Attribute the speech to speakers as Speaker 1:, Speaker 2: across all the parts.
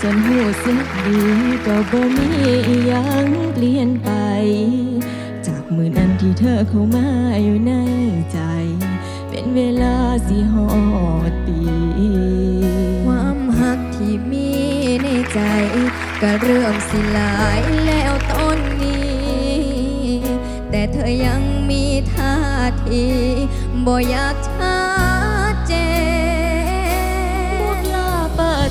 Speaker 1: จนหูสึกดีก็บ่มีอิหยังเปลี่ยนไป จากมือนั้นที่เธอเข้ามาอยู่ในใจ เป็นเวลาสิหอดปี
Speaker 2: ความหักที่มีในใจ ก็เริ่มสิลายแล้วตอนนี้ แต่เธอยังมีท่าทีบ่อยากชัด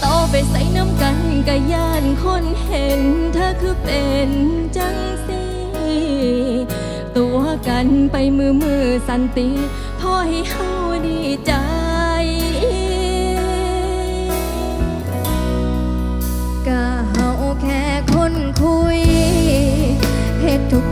Speaker 1: โตไปใส่น้ำกันกะย่านคนเห็นเธอคือเป็นจังสีตัวกันไปมือมือสันติพ่อให้เฮาดีใจ
Speaker 2: ก็เฮาแค่คนคุยเหตุทุก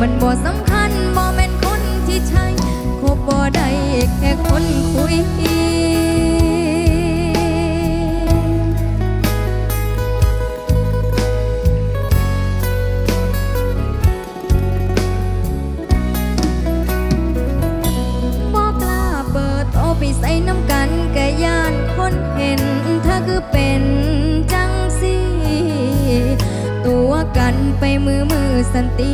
Speaker 2: มันบ่สำคัญบ่แม่นคนที่ใช่คบบ่ได้แค่คนคุยบอกล้าเปิดโอไปใส่น้ำกันกะยานคนเห็นเธอคือเป็นจังสีตัวกันไปมือมือสันติ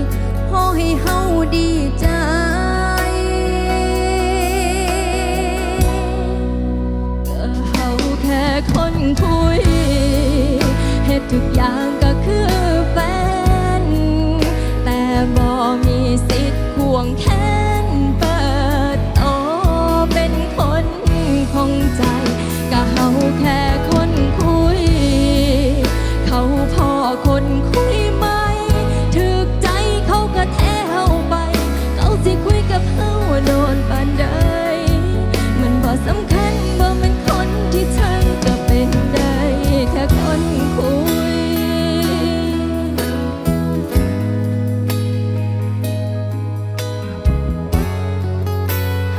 Speaker 2: อให้เฮาดีใจ
Speaker 1: ก็เฮาแค่คนคุยเหตุทุกอย่างก็คือแฟนแต่บ่มีสิทธิ์ควงแค่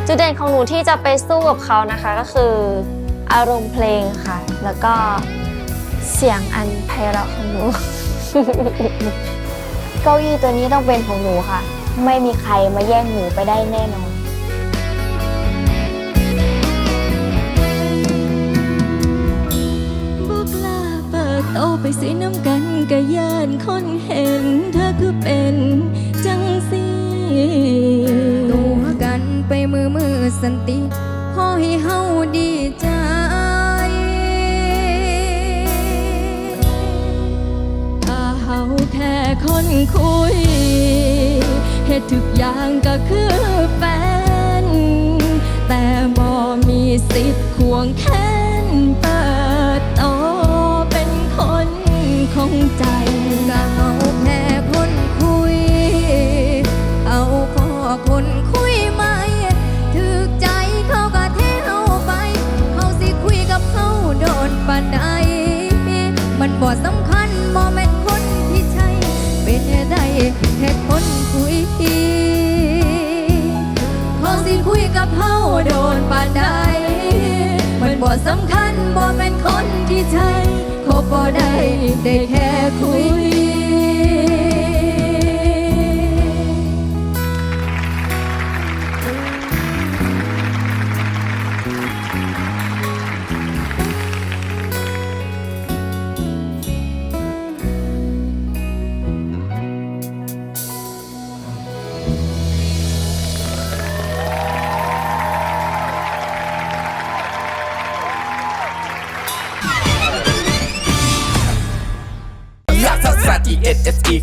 Speaker 1: จุดเด่น
Speaker 3: ของหนูที่จะไปสู้กับเขานะคะก็คืออารมณ์เพลงค่ะ แล้วก็เสียงอันไพเราะของหนู เก้าอี้ตัวนี้ต้องเป็นของหนูค่ะ ไม่มีใครมาแย่งหนูไปได้แน่นอน
Speaker 1: บุกลาเปิดโตไปสิน้ำกันกะยานคนเห็น เธอคือเป็นจังสี
Speaker 2: สันติพอให้เฮาดีใจ
Speaker 1: ถ้าเฮาแค่คนคุยเหตุทุกอย่างก็คือแฟนแต่บ่มีสิทธิ์ควงแขนเปิดโตเป็นคนของใจ
Speaker 2: สำคัญบ่แม่นคนที่ใช่เป็นได้แค่คนคุยเขาสิคุยกับเขาโดนปานใดมันบ่สำคัญบ่แม่นคนที่ใช่คบบ่ได้ได้แค่คุย